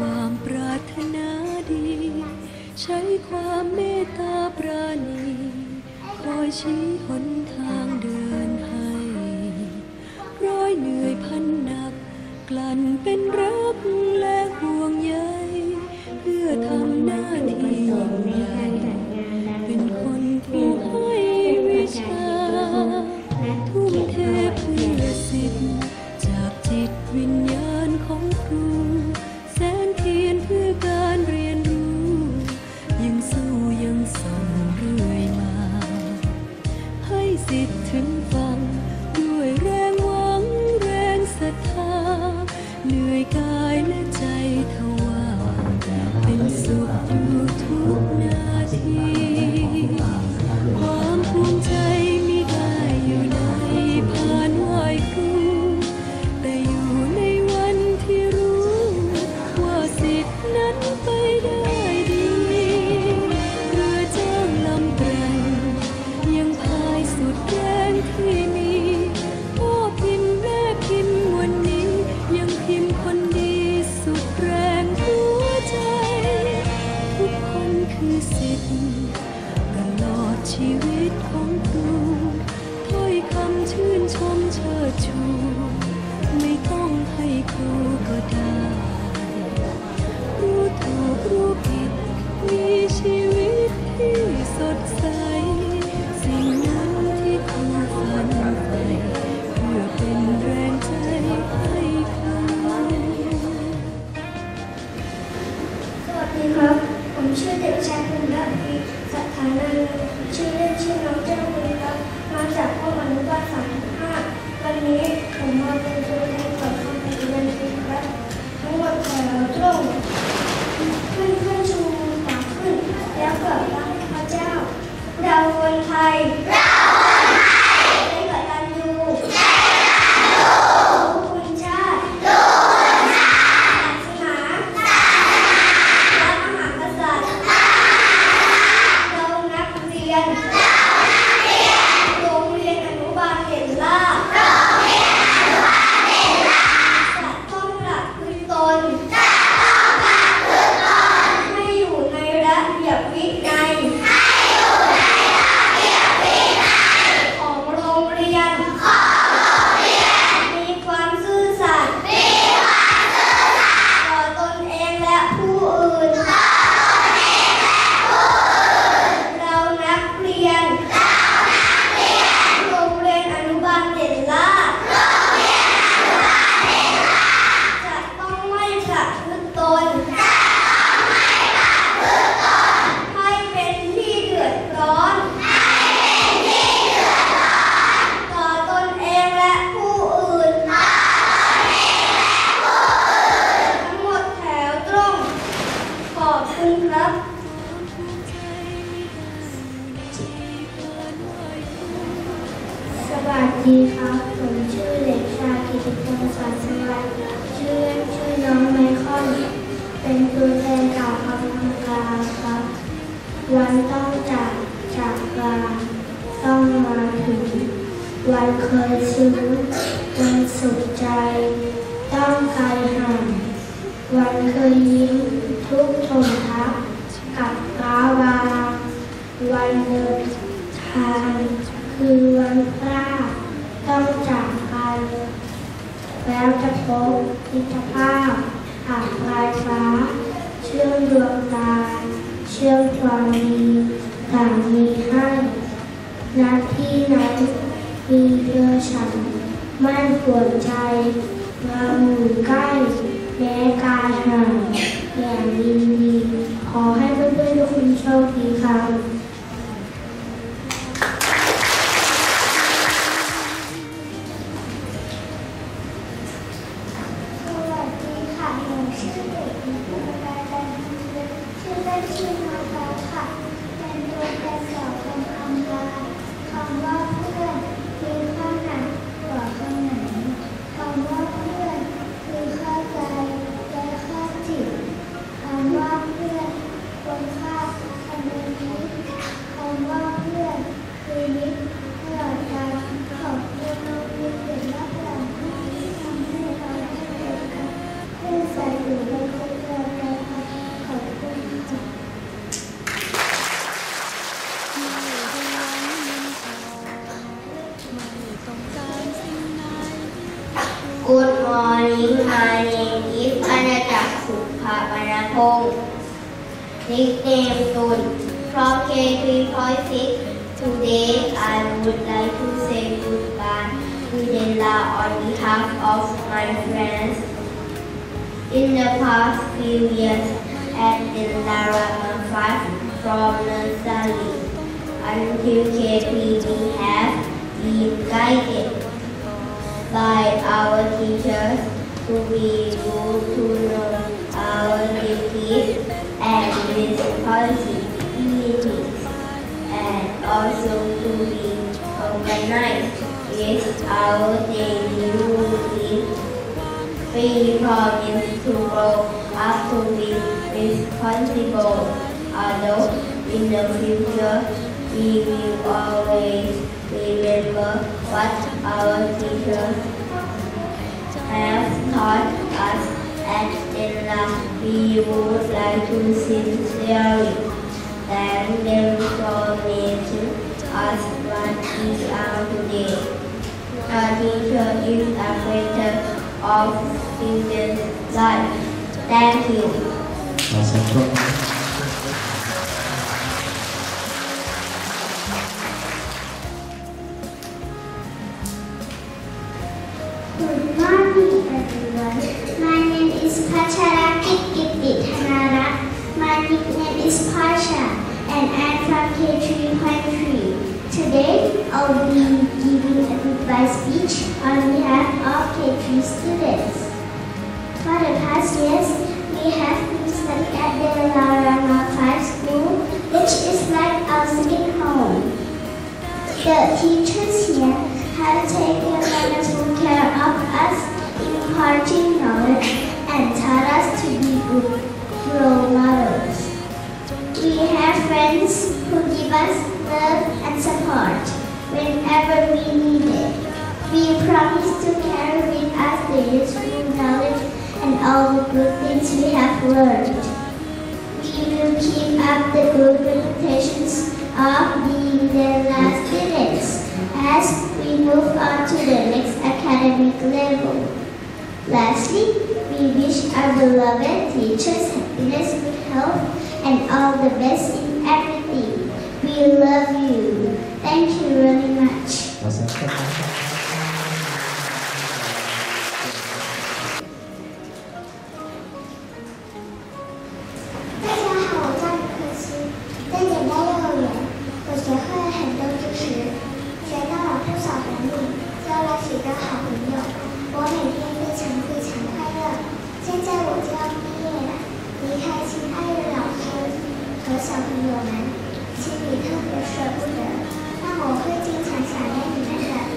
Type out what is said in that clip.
ความปรารถนาดี ใช้ความเมตตาปราณีคอยชี้หนทางเดินให้ร้อยเหนื่อยพันหนัก กลั่นเป็นรับและห่วงใยเพื่อทำ you. ขึ้นขึ้นชูต่าขึ้น แล้วเกิดพระเจ้า ดาววนไทย cái cây เป็นตัวแทนกล่าวคำกาครับวันต้องจากจากลาต้องมาถึงวันเคยซื้อวันสุขใจ ผ่านปลายฟ้า เชื่อมดวงตา เชื่อมความมีต่างมีให้นัที่นั้นมีเธอฉัน มั่นปวดใจมาหมู่ใกล้แม้กายห่าง Good morning my name is อาณาจักรสุภาปนพงศ์ Nickname ตุล from K3.6 Today I would like to say goodbye to Della on behalf of my friends In the past few years at Della Rama 5 from Nursali until KP we have been guided by our teachers to be able to know our duties and responsibilities and also to be organized with our daily routine. We promise to grow up to be responsible adults in the future. We will always remember what our teachers have taught us at Stella. We would like to sincerely thank them for making us what we are today. A teacher is a factor of students' life. Thank you. ข from K3.3. Today, I'll be giving a goodbye speech on behalf of K3 students. For the past years, we have been studying at the Larama 5 school, which is like our second home. The teachers here have taken wonderful care of us, imparting knowledge and taught us to be good role models. We have friends who give us love and support whenever we need it. We promise to carry with us the useful knowledge and all the good things we have learned. We will keep up the good reputations of being the last students as we move on to the next academic level. Lastly, we wish our beloved teachers happiness, good health, and all the best. thankyoureadymuch 大家好我叫李可西在点到幼儿园我学会了很多知识学到了不少本领交了许多好朋友我每天非常非常快乐。现在我就要毕业了离开亲爱的老师和小朋友们。心里特别舍不得但我会经常想念你们的